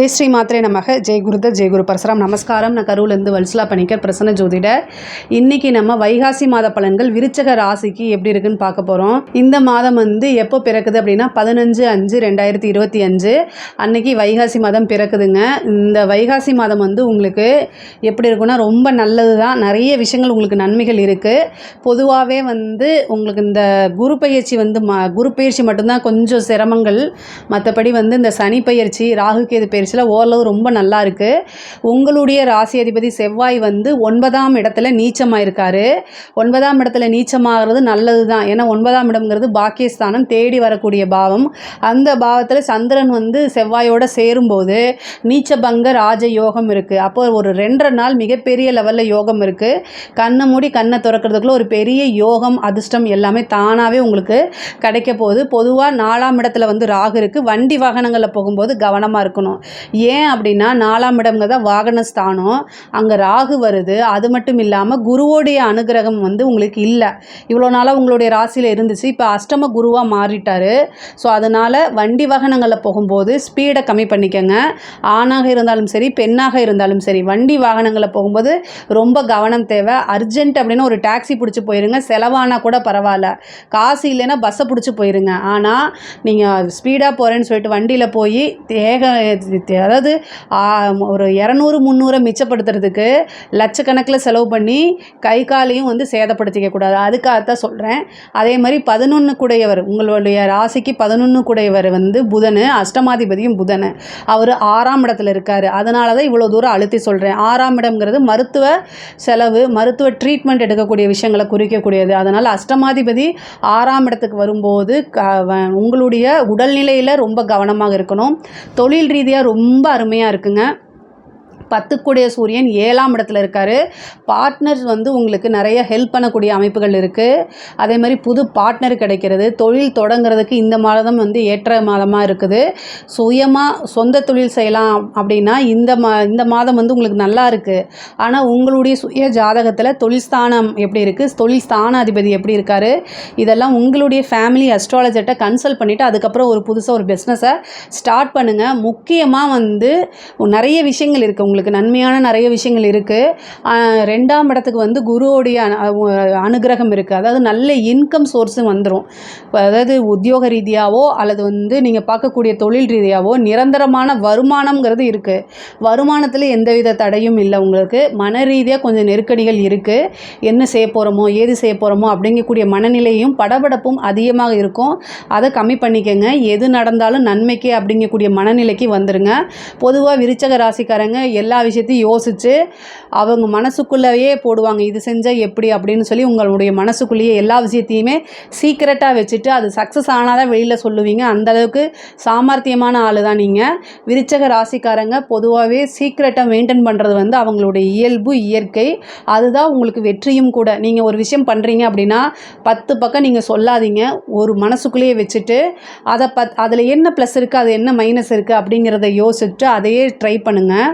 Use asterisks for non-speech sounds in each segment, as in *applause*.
ஜெய் ஸ்ரீ மாத்திரை நமக. ஜெய் குருத ஜெய் குரு பரசுராம். நமஸ்காரம். நான் கரூர்லேருந்து வல்சலா பணிக்கர் பிரசன்ன ஜோதிடர். இன்னைக்கு நம்ம வைகாசி மாத பலன்கள் விருச்சக ராசிக்கு எப்படி இருக்குன்னு பார்க்க போகிறோம் இந்த மாதம் வந்து எப்போ பிறக்குது அப்படின்னா பதினஞ்சு அஞ்சு ரெண்டாயிரத்தி இருபத்தி அஞ்சு. அன்னைக்கு வைகாசி மாதம் பிறக்குதுங்க. இந்த வைகாசி மாதம் வந்து உங்களுக்கு எப்படி இருக்குன்னா ரொம்ப நல்லது தான் நிறைய விஷயங்கள் உங்களுக்கு நன்மைகள் இருக்குது பொதுவாகவே வந்து உங்களுக்கு இந்த குரு பயிற்சி வந்து ம குரு பயிற்சி மட்டும்தான் கொஞ்சம் சிரமங்கள். மற்றபடி வந்து இந்த சனி பயிற்சி ராகு பயிற்சி பயிற்சியில் ஓரளவு ரொம்ப நல்லா இருக்குது உங்களுடைய ராசி அதிபதி செவ்வாய் வந்து ஒன்பதாம் இடத்துல நீச்சமாக இருக்காரு ஒன்பதாம் இடத்துல நீச்சமாகிறது நல்லது தான் ஏன்னா ஒன்பதாம் இடம்ங்கிறது பாக்கியஸ்தானம் தேடி வரக்கூடிய பாவம். அந்த பாவத்தில் சந்திரன் வந்து செவ்வாயோட சேரும்போது நீச்சபங்க ராஜ யோகம் இருக்குது அப்போ ஒரு ரெண்டரை நாள் மிகப்பெரிய லெவலில் யோகம் இருக்குது கண்ணை மூடி கண்ணை திறக்கிறதுக்குள்ள ஒரு பெரிய யோகம் அதிர்ஷ்டம் எல்லாமே தானாகவே உங்களுக்கு கிடைக்க போகுது. பொதுவாக நாலாம் இடத்துல வந்து ராகு இருக்குது வண்டி வாகனங்களில் போகும்போது கவனமாக இருக்கணும். ஏன் அப்படின்னா நாலாம் இடம்ங்கிறத வாகன ஸ்தானம் அங்கே ராகு வருது. அது மட்டும் இல்லாமல் குருவோடைய அனுகிரகம் வந்து உங்களுக்கு இல்லை. இவ்வளோ நாளாக உங்களுடைய ராசியில் இருந்துச்சு. இப்போ அஷ்டம குருவாக மாறிட்டாரு. ஸோ அதனால் வண்டி வாகனங்களில் போகும்போது ஸ்பீடை கம்மி பண்ணிக்கோங்க. ஆணாக இருந்தாலும் சரி பெண்ணாக இருந்தாலும் சரி வண்டி வாகனங்களில் போகும்போது ரொம்ப கவனம் தேவை. அர்ஜென்ட் அப்படின்னு ஒரு டாக்ஸி பிடிச்சி போயிருங்க. செலவானா கூட பரவாயில்ல. காசு இல்லைன்னா பஸ்ஸை பிடிச்சி போயிருங்க. ஆனால் நீங்கள் ஸ்பீடாக போகிறேன்னு சொல்லிட்டு வண்டியில் போய் தேக அதாவது ஒரு இரநூறு முந்நூறை மிச்சப்படுத்துறதுக்கு லட்சக்கணக்கில் செலவு பண்ணி கை காலையும் வந்து சேதப்படுத்திக்க கூடாது. அதுக்காகத்தான் சொல்கிறேன் அதே மாதிரி பதினொன்று கூடையவர் உங்களுடைய ராசிக்கு பதினொன்று கூடையவர் வந்து புதன் அஷ்டமாதிபதியும் புதன். அவர் ஆறாம் இடத்துல இருக்கார். அதனால தான் இவ்வளோ தூரம் அழுத்தி சொல்கிறேன் ஆறாம் இடம்ங்கிறது மருத்துவ செலவு மருத்துவ ட்ரீட்மெண்ட் எடுக்கக்கூடிய விஷயங்களை குறிக்கக்கூடியது. அதனால் அஷ்டமாதிபதி ஆறாம் இடத்துக்கு வரும்போது க வ- உங்களுடைய உடல்நிலையில் ரொம்ப கவனமாக இருக்கணும். தொழில் ரீதியாக ரொம்ப ரொம்ப அருமையாக இருக்குங்க. பத்துக்குடைய சூரியன் ஏழாம் இடத்துல இருக்கார். பார்ட்னர்ஸ் வந்து உங்களுக்கு நிறைய ஹெல்ப் பண்ணக்கூடிய அமைப்புகள் இருக்குது அதே மாதிரி புது பார்ட்னர் கிடைக்கிறது தொழில் தொடங்குறதுக்கு இந்த மாதம் வந்து ஏற்ற மாதமாக இருக்குது. சுயமாக சொந்த தொழில் செய்யலாம் அப்படின்னா இந்த மா இந்த மாதம் வந்து உங்களுக்கு நல்லா இருக்குது ஆனால் உங்களுடைய சுய ஜாதகத்தில் தொழில் ஸ்தானம் எப்படி இருக்குது தொழில் ஸ்தானாதிபதி எப்படி இருக்கார் இதெல்லாம் உங்களுடைய ஃபேமிலி அஸ்ட்ராலஜர்கிட்ட கன்சல்ட் பண்ணிவிட்டு அதுக்கப்புறம் ஒரு புதுசாக ஒரு பிஸ்னஸை ஸ்டார்ட் பண்ணுங்கள் முக்கியமாக வந்து நிறைய விஷயங்கள் இருக்குது உங்களுக்கு. நன்மையான நிறைய விஷயங்கள் இருக்குது ரெண்டாம் இடத்துக்கு வந்து குருவோடைய அனு- அனுகிரகம் இருக்குது அதாவது நல்ல இன்கம் சோர்ஸும் வந்துடும் அதாவது உத்தியோக ரீதியாவோ அல்லது வந்து நீங்கள் பார்க்கக்கூடிய தொழில் ரீதியாவோ நிரந்தரமான வருமானம்ங்கிறது இருக்குது வருமானத்தில் எந்தவித தடையும் இல்லை உங்களுக்கு. மன ரீதியாக கொஞ்சம் நெருக்கடிகள் இருக்குது என்ன செய்ய போகிறோமோ ஏது செய்ய போகிறோமோ அப்படிங்கக்கூடிய மனநிலையும் படபடப்பும் அதிகமாக இருக்கும். அதை கம்மி பண்ணிக்கங்க. எது நடந்தாலும் நன்மைக்கு அப்படிங்கக்கூடிய மனநிலைக்கு வந்துடுங்க பொதுவாக விருச்சக ராசிக்காரங்க எல்லா எல்லா விஷயத்தையும் யோசித்து அவங்க மனசுக்குள்ளேயே போடுவாங்க இது செஞ்சால் எப்படி? அப்படின்னு சொல்லி உங்களுடைய மனசுக்குள்ளேயே எல்லா விஷயத்தையுமே சீக்கிரட்டாக வச்சுட்டு அது சக்ஸஸ் ஆனாதான் வெளியில் சொல்லுவீங்க. அந்த அளவுக்கு சாமர்த்தியமான ஆள் தான் நீங்கள் விருச்சக ராசிக்காரங்க பொதுவாகவே சீக்கிரட்டாக மெயின்டைன் பண்ணுறது வந்து அவங்களுடைய இயல்பு இயற்கை. அதுதான் உங்களுக்கு வெற்றியும் கூட. நீங்கள் ஒரு விஷயம் பண்ணுறீங்க அப்படின்னா பத்து பக்கம் நீங்கள் சொல்லாதீங்க. ஒரு மனசுக்குள்ளேயே வச்சுட்டு அதை பத் அதில் என்ன ப்ளஸ் இருக்குது அது என்ன மைனஸ் இருக்குது அப்படிங்கிறத யோசிச்சுட்டு அதையே ட்ரை பண்ணுங்கள்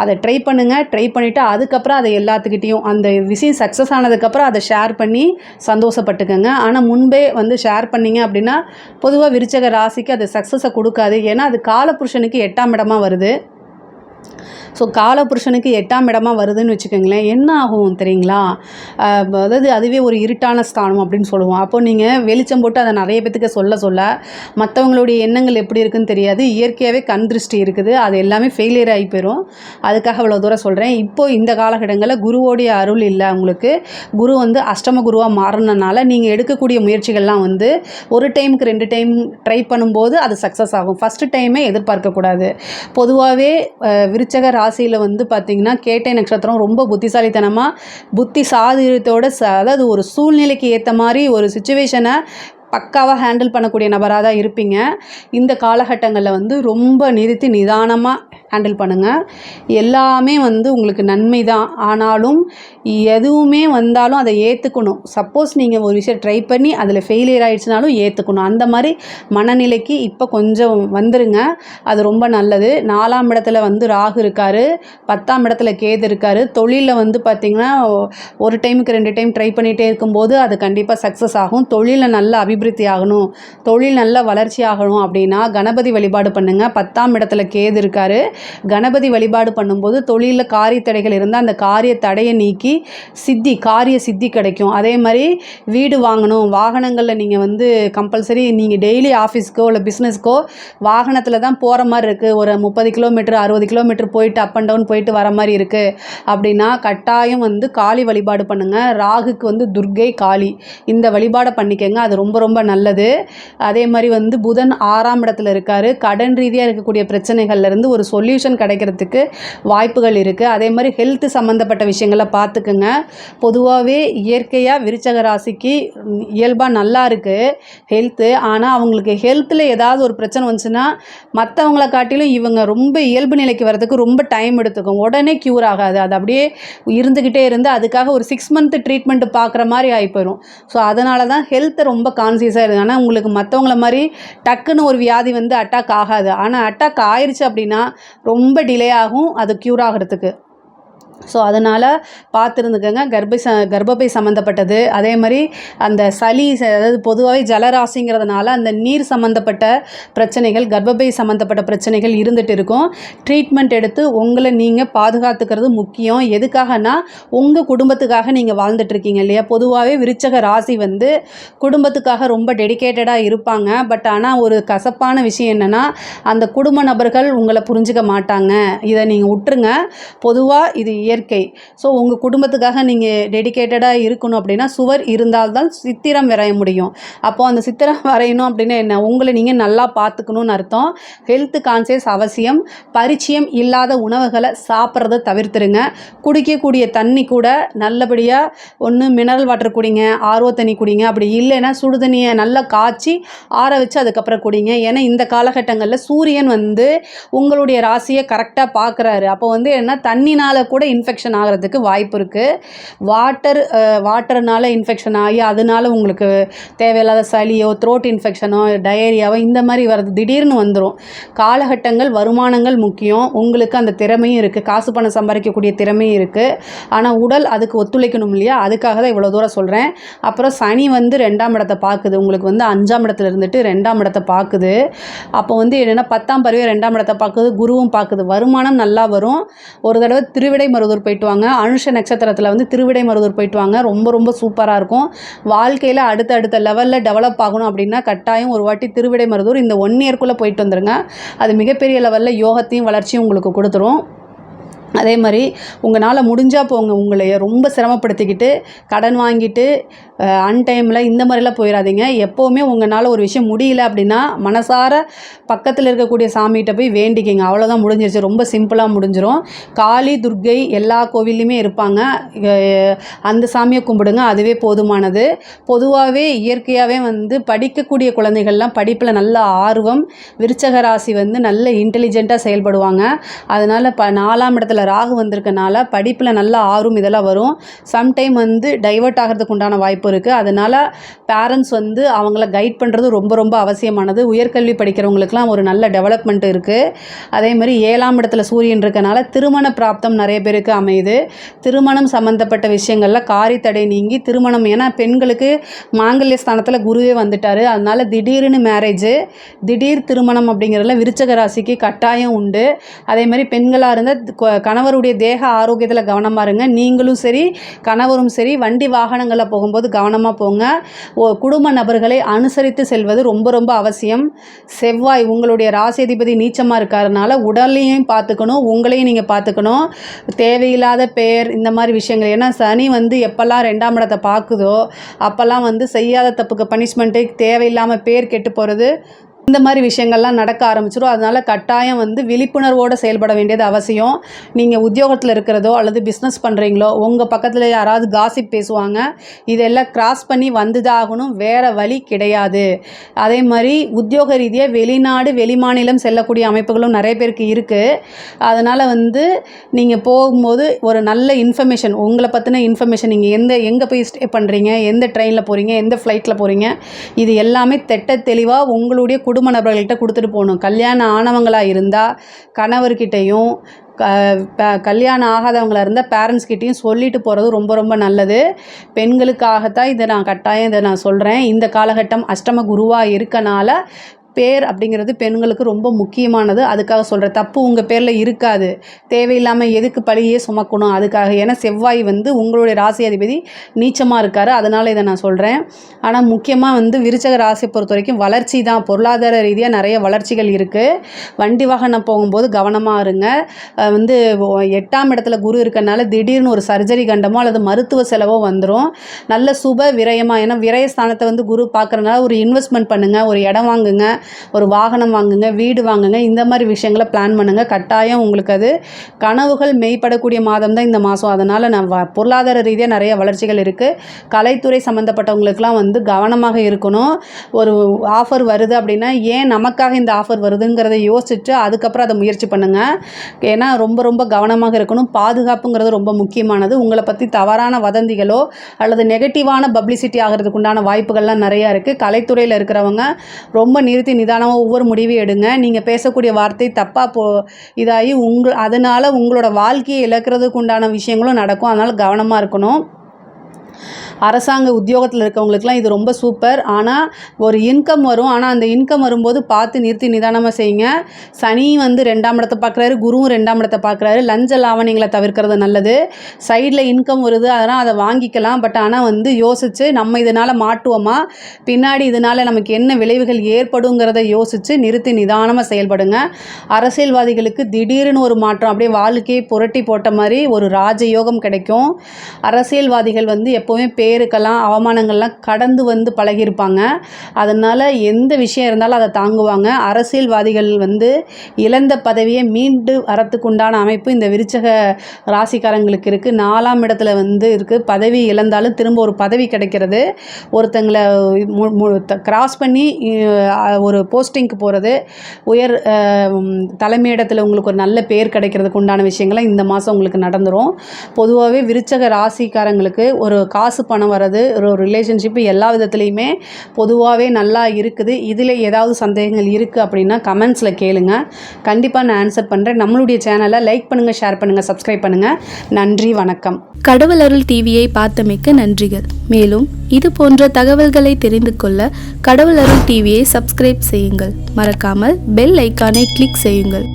அதை ட்ரை பண்ணுங்கள் ட்ரை பண்ணிவிட்டு அதுக்கப்புறம் அதை எல்லாத்துக்கிட்டேயும் அந்த விஷயம் சக்ஸஸ் ஆனதுக்கப்புறம் அதை ஷேர் பண்ணி சந்தோஷப்பட்டுக்கோங்க. ஆனால் முன்பே வந்து ஷேர் பண்ணிங்க அப்படின்னா பொதுவாக விருச்சக ராசிக்கு அது சக்ஸஸை கொடுக்காது. ஏன்னா அது காலபுருஷனுக்கு எட்டாம் இடமாக வருது. ஸோ காலபுருஷனுக்கு எட்டாம் இடமா வருதுன்னு வச்சுக்கோங்களேன் என்ன ஆகும் தெரியுங்களா? அதாவது அதுவே ஒரு இருட்டான ஸ்தானம் அப்படின்னு சொல்லுவோம். அப்போ நீங்கள் வெளிச்சம் போட்டு அதை நிறைய பேத்துக்கு சொல்ல சொல்ல மற்றவங்களுடைய எண்ணங்கள் எப்படி இருக்குன்னு தெரியாது. இயற்கையாகவே கண் திருஷ்டி இருக்குது. அது எல்லாமே ஃபெயிலியர் ஆகி போயிடும் அதுக்காக அவ்வளோ தூரம் சொல்கிறேன் இப்போது இந்த காலகட்டங்களில் குருவோடைய அருள் இல்லை உங்களுக்கு குரு வந்து அஷ்டம குருவாக மாறினனால நீங்கள் எடுக்கக்கூடிய முயற்சிகள்லாம் வந்து ஒரு டைமுக்கு ரெண்டு டைம் ட்ரை பண்ணும்போது அது சக்ஸஸ் ஆகும். ஃபஸ்ட்டு டைமே எதிர்பார்க்கக்கூடாது. பொதுவாகவே விருச்சக ராசியில் வந்து பார்த்திங்கன்னா கேட்டை நட்சத்திரம் ரொம்ப புத்திசாலித்தனமாக புத்தி சாதுரியத்தோட ச அதாவது ஒரு சூழ்நிலைக்கு ஏற்ற மாதிரி ஒரு சுச்சுவேஷனை பக்காவாக ஹேண்டில் பண்ணக்கூடிய நபராக தான் இருப்பீங்க. இந்த காலகட்டங்களில் வந்து ரொம்ப நிறுத்தி நிதானமாக ஹேண்டில் பண்ணுங்கள் எல்லாமே வந்து உங்களுக்கு நன்மை தான் ஆனாலும் எதுவுமே வந்தாலும் அதை ஏற்றுக்கணும் சப்போஸ் நீங்கள் ஒரு விஷயம் ட்ரை பண்ணி அதில் ஃபெயிலியர் ஆகிடுச்சினாலும் ஏற்றுக்கணும் அந்த மாதிரி மனநிலைக்கு இப்போ கொஞ்சம் வந்துருங்க. அது ரொம்ப நல்லது. நாலாம் இடத்துல வந்து ராகு இருக்கார். பத்தாம் இடத்துல கேது இருக்கார். தொழிலில் வந்து பார்த்திங்கன்னா ஒரு டைமுக்கு ரெண்டு டைம் ட்ரை பண்ணிகிட்டே இருக்கும்போது அது கண்டிப்பாக சக்ஸஸ் ஆகும். தொழிலில் நல்ல அபிவிருத்தி ஆகணும். தொழில் நல்ல வளர்ச்சி ஆகணும் அப்படின்னா கணபதி வழிபாடு பண்ணுங்கள் பத்தாம் இடத்துல கேது இருக்கார். கணபதி வழிபாடு பண்ணும்போது தொழிலில் காரிய தடைகள் இருந்தால் அந்த காரிய தடையை நீக்கி சித்தி காரிய சித்தி கிடைக்கும். அதே மாதிரி வீடு வாங்கணும். வாகனங்களில் நீங்கள் வந்து கம்பல்சரி நீங்கள் டெய்லி ஆஃபீஸ்க்கோ இல்லை பிஸ்னஸ்க்கோ வாகனத்தில் தான் போகிற மாதிரி இருக்குது ஒரு முப்பது கிலோமீட்டர் அறுபது கிலோமீட்டர் போயிட்டு அப் அண்ட் டவுன் போயிட்டு வர மாதிரி இருக்குது அப்படின்னா கட்டாயம் வந்து காளி வழிபாடு பண்ணுங்கள் ராகுக்கு வந்து துர்க்கை காளி. இந்த வழிபாடை பண்ணிக்கங்க. அது ரொம்ப ரொம்ப நல்லது. அதே மாதிரி வந்து புதன் ஆறாம் இடத்துல இருக்கார். கடன் ரீதியாக இருக்கக்கூடிய பிரச்சனைகள்லேருந்து ஒரு சொல்லி சொல்யூஷன் கிடைக்கிறதுக்கு வாய்ப்புகள் இருக்குது அதே மாதிரி ஹெல்த் சம்மந்தப்பட்ட விஷயங்களை பார்த்துக்குங்க. பொதுவாகவே இயற்கையாக விருச்சக ராசிக்கு இயல்பாக நல்லா இருக்குது ஹெல்த்து ஆனால் அவங்களுக்கு ஹெல்த்தில் ஏதாவது ஒரு பிரச்சனை வந்துச்சுன்னா மற்றவங்கள காட்டிலும் இவங்க ரொம்ப இயல்பு நிலைக்கு வரதுக்கு ரொம்ப டைம் எடுத்துக்கும். உடனே க்யூர் ஆகாது. அது அப்படியே இருந்துக்கிட்டே இருந்து அதுக்காக ஒரு சிக்ஸ் மந்த் ட்ரீட்மெண்ட் பார்க்குற மாதிரி ஆகி போயிடும் ஸோ அதனால தான் ஹெல்த்தை ரொம்ப கான்சியஸாக இருக்குது ஆனால் உங்களுக்கு மற்றவங்கள மாதிரி டக்குன்னு ஒரு வியாதி வந்து அட்டாக் ஆகாது. ஆனால் அட்டாக் ஆயிடுச்சு அப்படின்னா ரொம்ப டிலே ஆகும். அது க்யூர் ஆகிறதுக்கு. ஸோ அதனால் பார்த்துருந்துக்கங்க கர்ப்பை ச கர்ப்பப்பை சம்மந்தப்பட்டது அதே மாதிரி அந்த சளி அதாவது பொதுவாகவே ஜலராசிங்கிறதுனால அந்த நீர் சம்மந்தப்பட்ட பிரச்சனைகள் கர்ப்பப்பை சம்மந்தப்பட்ட பிரச்சனைகள் இருந்துகிட்டு இருக்கும். ட்ரீட்மெண்ட் எடுத்து உங்களை நீங்கள் பாதுகாத்துக்கிறது முக்கியம். எதுக்காகனா உங்கள் குடும்பத்துக்காக நீங்கள் வாழ்ந்துட்டுருக்கீங்க இல்லையா? பொதுவாகவே விருச்சக ராசி வந்து குடும்பத்துக்காக ரொம்ப டெடிகேட்டடாக இருப்பாங்க. பட் ஆனால் ஒரு கசப்பான விஷயம் என்னென்னா அந்த குடும்ப நபர்கள் உங்களை புரிஞ்சுக்க மாட்டாங்க. இதை நீங்கள் விட்டுருங்க பொதுவாக இது இயற்கை. ஸோ உங்கள் குடும்பத்துக்காக நீங்கள் டெடிகேட்டடாக இருக்கணும் அப்படின்னா சுவர் இருந்தால்தான் சித்திரம் வரைய முடியும். அப்போது அந்த சித்திரம் *laughs* வரையணும் அப்படின்னா என்ன? உங்களை நீங்கள் நல்லா பார்த்துக்கணும்னு அர்த்தம். ஹெல்த் கான்சியஸ் அவசியம். பரிச்சயம் இல்லாத உணவுகளை சாப்பிட்றத தவிர்த்துருங்க. குடிக்கக்கூடிய தண்ணி கூட நல்லபடியாக ஒன்று மினரல் வாட்டர் குடிங்க ஆர்வ தண்ணி குடிங்க. அப்படி இல்லைன்னா சுடு தண்ணியை நல்லா காய்ச்சி ஆற வச்சு அதுக்கப்புறம் குடிங்க. ஏன்னா இந்த காலகட்டங்களில் சூரியன் வந்து உங்களுடைய ராசியை கரெக்டாக பார்க்குறாரு. அப்போ வந்து என்ன? தண்ணினால் கூட இன்ஃபெக்ஷன் ஆகிறதுக்கு வாய்ப்பு இருக்குது வாட்டர் வாட்டர்னால இன்ஃபெக்ஷன் ஆகி அதனால உங்களுக்கு தேவையில்லாத சளியோ த்ரோட் இன்ஃபெக்ஷனோ டயரியாவோ இந்த மாதிரி வர்றது திடீர்னு வந்துடும் காலகட்டங்கள் வருமானங்கள் முக்கியம். உங்களுக்கு அந்த திறமையும் இருக்குது காசு பணம் சம்பாதிக்கக்கூடிய திறமையும் இருக்குது ஆனால் உடல் அதுக்கு ஒத்துழைக்கணும் இல்லையா? அதுக்காக தான் இவ்வளோ தூரம் சொல்கிறேன் அப்புறம் சனி வந்து ரெண்டாம் இடத்தை பார்க்குது. உங்களுக்கு வந்து அஞ்சாம் இடத்துல இருந்துட்டு ரெண்டாம் இடத்தை பார்க்குது. அப்போ வந்து என்னென்னா பத்தாம் பருவே ரெண்டாம் இடத்தை பார்க்குது. குருவும் பார்க்குது. வருமானம் நல்லா வரும். ஒரு தடவை திருவிடை மருதூர் போயிட்டு வாங்க. அனுஷ நட்சத்திரத்தில் வந்து திருவிடை மருதூர் போயிட்டு வாங்க. ரொம்ப ரொம்ப சூப்பராக இருக்கும். வாழ்க்கையில் அடுத்த அடுத்த லெவலில் டெவலப் ஆகணும் அப்படின்னா கட்டாயம் ஒரு வாட்டி திருவிடை மருதூர் இந்த ஒன் இயர்க்குள்ளே போயிட்டு வந்துருங்க. அது மிகப்பெரிய லெவலில் யோகத்தையும் வளர்ச்சியும் உங்களுக்கு கொடுத்துரும். அதே மாதிரி உங்களால் முடிஞ்சால் போங்க. உங்களைய ரொம்ப சிரமப்படுத்திக்கிட்டு கடன் வாங்கிட்டு அன்டைமில் இந்த மாதிரிலாம் போயிடாதீங்க எப்போவுமே உங்களால் ஒரு விஷயம் முடியல அப்படின்னா மனசார பக்கத்தில் இருக்கக்கூடிய சாமிகிட்ட போய் வேண்டிக்கிங்க. அவ்வளோதான் முடிஞ்சிருச்சு. ரொம்ப சிம்பிளாக முடிஞ்சிடும் காளி துர்க்கை எல்லா கோவில்லையுமே இருப்பாங்க. அந்த சாமியை கும்பிடுங்க. அதுவே போதுமானது. பொதுவாகவே இயற்கையாகவே வந்து படிக்கக்கூடிய குழந்தைகள்லாம் படிப்பில் நல்ல ஆர்வம் விருச்சக ராசி வந்து நல்ல இன்டெலிஜென்ட்டாக செயல்படுவாங்க. அதனால் ப நாலாம் இடத்துல ராகு வந்திருக்கனால படிப்பில் நல்ல ஆர்வம் இதெல்லாம் வரும். சம்டைம் வந்து டைவர்ட் ஆகிறதுக்கு உண்டான வாய்ப்பு இருக்குது அதனால் பேரண்ட்ஸ் வந்து அவங்கள கைட் பண்ணுறது ரொம்ப ரொம்ப அவசியமானது. உயர்கல்வி படிக்கிறவங்களுக்குலாம் ஒரு நல்ல டெவலப்மெண்ட் இருக்குது அதே மாதிரி ஏழாம் இடத்துல சூரியன் இருக்கனால திருமண பிராப்தம் நிறைய பேருக்கு அமையுது. திருமணம் சம்மந்தப்பட்ட விஷயங்களில் காரி தடை நீங்கி திருமணம் ஏன்னா பெண்களுக்கு மாங்கல்ய ஸ்தானத்தில் குருவே வந்துட்டார். அதனால் திடீர்னு மேரேஜு திடீர் திருமணம் அப்படிங்கிறதுல விருச்சக ராசிக்கு கட்டாயம் உண்டு. அதே மாதிரி பெண்களாக இருந்தால் கணவருடைய தேக ஆரோக்கியத்தில் கவனமாக இருங்க. நீங்களும் சரி கணவரும் சரி வண்டி வாகனங்களில் போகும்போது கவனமாக போங்க. ஓ குடும்ப நபர்களை அனுசரித்து செல்வது ரொம்ப ரொம்ப அவசியம். செவ்வாய் உங்களுடைய ராசியதிபதி நீச்சமாக இருக்கிறதுனால உடலையும் பார்த்துக்கணும் உங்களையும் நீங்கள் பார்த்துக்கணும். தேவையில்லாத பெயர் இந்த மாதிரி விஷயங்கள். ஏன்னா சனி வந்து எப்போல்லாம் ரெண்டாம் இடத்தை பார்க்குதோ அப்போல்லாம் வந்து செய்யாத தப்புக்கு பனிஷ்மெண்ட்டு தேவையில்லாமல் பேர் கெட்டு போகிறது இந்த மாதிரி விஷயங்கள்லாம் நடக்க ஆரம்பிச்சிடும் அதனால கட்டாயம் வந்து விழிப்புணர்வோடு செயல்பட வேண்டியது அவசியம். நீங்கள் உத்தியோகத்தில் இருக்கிறதோ அல்லது பிஸ்னஸ் பண்ணுறீங்களோ உங்கள் பக்கத்தில் யாராவது காசிப் பேசுவாங்க இதெல்லாம் கிராஸ் பண்ணி வந்துதாகணும். வேறு வழி கிடையாது. அதே மாதிரி உத்தியோக ரீதியாக வெளிநாடு வெளிமாநிலம் செல்லக்கூடிய அமைப்புகளும் நிறைய பேருக்கு இருக்குது அதனால் வந்து நீங்கள் போகும்போது ஒரு நல்ல இன்ஃபர்மேஷன் உங்களை பற்றின இன்ஃபர்மேஷன் நீங்கள் எந்த எங்கே போய் ஸ்டே பண்ணுறீங்க எந்த ட்ரெயினில் போகிறீங்க எந்த ஃப்ளைட்டில் போகிறீங்க இது எல்லாமே தெட்ட தெளிவாக உங்களுடைய குடும்ப நபர்கள்கிட்ட கொடுத்துட்டு போகணும். கல்யாணம் ஆனவங்களாக இருந்தால் கணவர்கிட்டையும் க ப- கல்யாணம் ஆகாதவங்களாக இருந்தால் பேரண்ட்ஸ்கிட்டையும் சொல்லிட்டு போகிறது ரொம்ப ரொம்ப நல்லது. பெண்களுக்காகத்தான் இதை நான் கட்டாயம் இதை நான் சொல்கிறேன் இந்த காலகட்டம் அஷ்டம குருவாக இருக்கனால பேர் அப்படிங்கிறது பெண்களுக்கு ரொம்ப முக்கியமானது. அதுக்காக சொல்கிறேன் தப்பு உங்கள் பேரில் இருக்காது. தேவையில்லாமல் எதுக்கு பழியே சுமக்கணும்? அதுக்காக. ஏன்னா செவ்வாய் வந்து உங்களுடைய ராசி அதிபதி நீச்சமாக இருக்கார். அதனால் இதை நான் சொல்கிறேன் ஆனால் முக்கியமாக வந்து விருச்சக ராசியை பொறுத்த வரைக்கும் வளர்ச்சி தான். பொருளாதார ரீதியாக நிறைய வளர்ச்சிகள் இருக்குது வண்டி வாகனம் போகும்போது கவனமாக இருங்க. வந்து எட்டாம் இடத்துல குரு இருக்கறனால திடீர்னு ஒரு சர்ஜரி கண்டமோ அல்லது மருத்துவ செலவோ வந்துடும் நல்ல சுப விரயமாக ஏன்னா விரயஸ்தானத்தை வந்து குரு பார்க்குறனால ஒரு இன்வெஸ்ட்மெண்ட் பண்ணுங்கள் ஒரு இடம் வாங்குங்க. ஒரு வாகனம் வாங்குங்க வீடு வாங்குங்க இந்த மாதிரி விஷயங்களை பிளான் பண்ணுங்கள் கட்டாயம் உங்களுக்கு அது கனவுகள் மெய்ப்படக்கூடிய மாதம் தான் இந்த மாதம். அதனால் நான் வ- பொருளாதார ரீதியாக நிறைய வளர்ச்சிகள் இருக்குது கலைத்துறை சம்மந்தப்பட்டவங்களுக்குலாம் வந்து கவனமாக இருக்கணும். ஒரு ஆஃபர் வருது அப்படின்னா ஏன் நமக்காக இந்த ஆஃபர் வருதுங்கிறத யோசிச்சுட்டு அதுக்கப்புறம் அதை முயற்சி பண்ணுங்கள் ஏன்னா ரொம்ப ரொம்ப கவனமாக இருக்கணும். பாதுகாப்புங்கிறது ரொம்ப முக்கியமானது. உங்களை பற்றி தவறான வதந்திகளோ அல்லது நெகட்டிவான பப்ளிசிட்டி ஆகிறதுக்கு உண்டான வாய்ப்புகள்லாம் நிறையா இருக்குது கலைத்துறையில் இருக்கிறவங்க ரொம்ப நிறுத்தி நிதானமாக ஒவ்வொரு முடிவையும் எடுங்க. நீங்கள் பேசக்கூடிய வார்த்தை தப்பாக போ இதாகி உங்கள் அதனால் உங்களோட வாழ்க்கையை இழக்கிறதுக்கு உண்டான விஷயங்களும் நடக்கும். அதனால் கவனமாக இருக்கணும். அரசாங்க உத்தியோகத்தில் இருக்கவங்களுக்குலாம் இது ரொம்ப சூப்பர் ஆனால் ஒரு இன்கம் வரும். ஆனால் அந்த இன்கம் வரும்போது பார்த்து நிறுத்தி நிதானமாக செய்யுங்க. சனி வந்து ரெண்டாம் இடத்தை பார்க்குறாரு குருவும் ரெண்டாம் இடத்தை பார்க்குறாரு. லஞ்ச லாவணிகளை தவிர்க்கிறது நல்லது. சைடில் இன்கம் வருது அதனால் அதை வாங்கிக்கலாம். பட் ஆனால் வந்து யோசித்து நம்ம இதனால் மாட்டுவோமா? பின்னாடி இதனால் நமக்கு என்ன விளைவுகள் ஏற்படுங்கிறத யோசித்து நிறுத்தி நிதானமாக செயல்படுங்க. அரசியல்வாதிகளுக்கு திடீர்னு ஒரு மாற்றம் அப்படியே வாழ்க்கையை புரட்டி போட்ட மாதிரி ஒரு ராஜயோகம் கிடைக்கும். அரசியல்வாதிகள் வந்து எப்போவுமே பே பேருக்கெல்லாம் அவமானங்கள்லாம் கடந்து வந்து பழகியிருப்பாங்க. அதனால் எந்த விஷயம் இருந்தாலும் அதை தாங்குவாங்க. அரசியல்வாதிகள் வந்து இழந்த பதவியை மீண்டு வரத்துக்கு உண்டான அமைப்பு இந்த விருச்சக ராசிக்காரங்களுக்கு இருக்குது நாலாம் இடத்துல வந்து இருக்குது பதவி இழந்தாலும் திரும்ப ஒரு பதவி கிடைக்கிறது. ஒருத்தங்களை கிராஸ் பண்ணி ஒரு போஸ்டிங்க்கு போகிறது உயர் தலைமையிடத்தில் உங்களுக்கு ஒரு நல்ல பேர் கிடைக்கிறதுக்கு உண்டான விஷயங்கள்லாம் இந்த மாதம் உங்களுக்கு நடந்துரும். பொதுவாகவே விருச்சக ராசிக்காரங்களுக்கு ஒரு காசு பணம் வர்றது ஒரு ரிலேஷன்ஷிப் எல்லா விதத்துலேயுமே பொதுவாகவே நல்லா இருக்குது. இதில் ஏதாவது சந்தேகங்கள் இருக்குது அப்படின்னா கமெண்ட்ஸில் கேளுங்க. கண்டிப்பாக நான் ஆன்சர் பண்ணுறேன் நம்மளுடைய சேனலை லைக் பண்ணுங்கள் ஷேர் பண்ணுங்கள் சப்ஸ்கிரைப் பண்ணுங்கள் நன்றி வணக்கம். கடவுள் அருள் டிவியை பார்த்தமைக்க நன்றிகள். மேலும் இது போன்ற தகவல்களை தெரிந்து கொள்ள கடவுள் அருள் டிவியை சப்ஸ்கிரைப் செய்யுங்கள். மறக்காமல் பெல் ஐக்கானை கிளிக் செய்யுங்கள்.